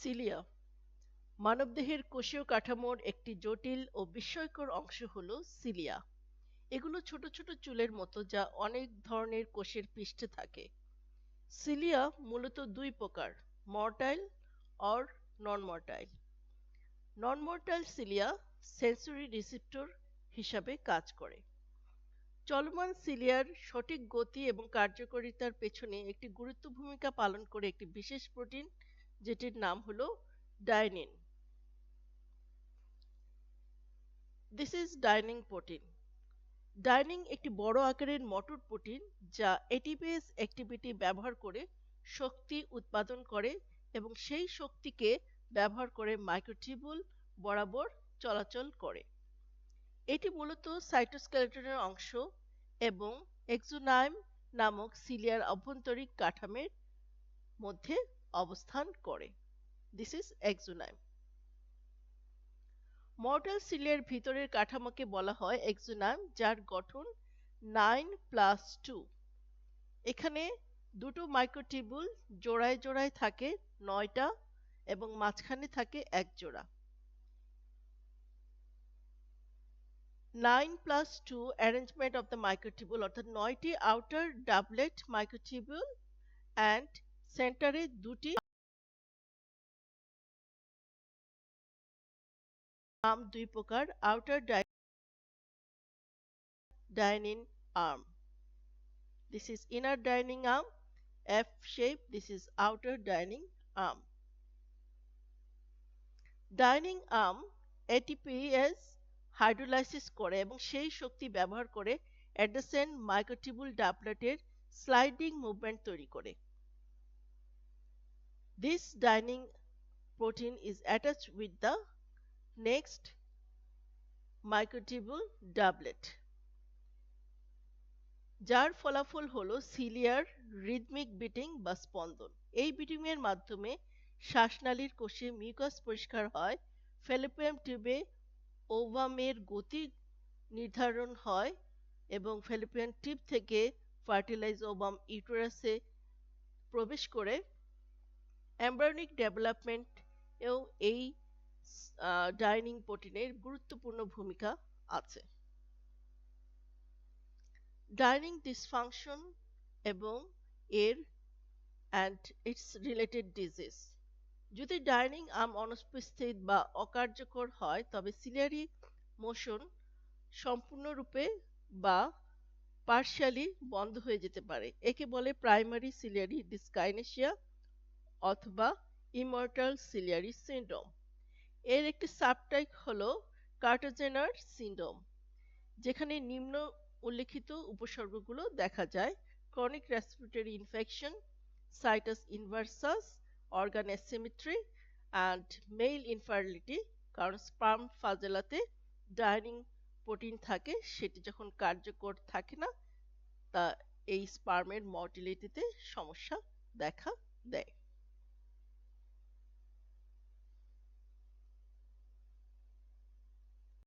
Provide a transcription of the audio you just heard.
Cilia. মানবদেহের কোষীয় কাঠামোর একটি জটিল ও বিস্ময়কর অংশ হল সিলিয়া। এগুলো ছোট ছোট চুলের মতো যা অনেক ধরনের কোষের পৃষ্ঠে থাকে। সিলিয়া মূলত দুই প্রকার, motile or non motile non motile cilia sensory receptor হিসাবে কাজ করে। চলমান সিলিয়ার সঠিক গতি এবং কার্যকারিতার পেছনে একটি গুরুত্ব ভূমিকা পালন করে একটি বিশেষ প্রোটিন যেটির নাম হলো dynein. This is dynein protein dynein একটি বড় আকারের মটর প্রোটিন যা এটিপিএস অ্যাক্টিভিটি ব্যবহার করে শক্তি উৎপাদন করে এবং সেই শক্তিকে ব্যবহার করে মাইক্রোটিবুল বরাবর চলাচল করে। এটি মূলত সাইটোস্কেলেটনের অংশ এবং এক্সোনাইম নামক সিলিয়ার অভ্যন্তরীণ কাঠামের মধ্যে অবস্থান করে। দিস ইজ এক্সোনাইম মর্টাল সিলিয়ার ভিতরের কাঠামোকে বলা হয় এক্সোনাইম যার গঠন নাইন প্লাস টু এখানে দুটো মাইক্রোটিবুল জোড়ায় জোড়ায় থাকে, নয়টা, এবং মাঝখানে থাকে এক জোড়া। Nine plus two arrangement of the microtubule অর্থাৎ নয়টি আউটার ডাবলেট মাইক্রোটিবুল অ্যান্ড সেন্টারে দুটি নাম দুই প্রকার outer dynein arm This is inner dining arm, F shape. This is outer dining arm. Dynein arm ATPase hydrolysis করে এবং সেই শক্তি ব্যবহার করে অ্যাডজেসেন্ট মাইক্রোটিবুল ডাপলেটের স্লাইডিং মুভমেন্ট তৈরি করে this dynein protein is attached with the next microtubule doublet. যার ফলাফল হলো সিলিয়ার রিদমিক বিটিং বা স্পন্দন। এই বিটিং এর মাধ্যমে শ্বাসনালীর কোষে মিউকাস পরিষ্কার হয় ফেলোপিয়াম টিউবে ওভামের গতি নির্ধারণ হয় এবং ফেলোপিয়ান টিউব থেকে ফার্টিলাইজ ওভাম ইউটেরাসে প্রবেশ করে। এমব্রায়োনিক ডেভেলপমেন্ট এও এই ডাইনিং প্রোটিনের গুরুত্বপূর্ণ ভূমিকা আছে। ডাইনিং ডিসফাংশন এবং এর অ্যান্ড ইটস রিলেটেড ডিজিজ যদি ডাইনিং আর্ম অনুপস্থিত বা অকার্যকর হয়, তবে সিলিয়ারি মোশন সম্পূর্ণরূপে বা পার্শিয়ালি বন্ধ হয়ে যেতে পারে। একে বলে প্রাইমারি সিলিয়ারি ডিসকাইনেশিয়া অথবা ইমর্টাল সিলিয়ারি সিন্ড্রোম। এর একটি সাবটাইপ হলো কার্টোজেনার সিন্ড্রোম, যেখানে নিম্ন উল্লেখিত উপসর্গগুলো দেখা যায়। Chronic respiratory infection situs inversus organ asymmetry and male infertility কারণ স্পার্ম ফাজেলাতে ডাইনিং প্রোটিন থাকে, সেটি যখন কার্যকর থাকে না, তা এই স্পার্মের মর্টিলিটিতে সমস্যা দেখা দেয়।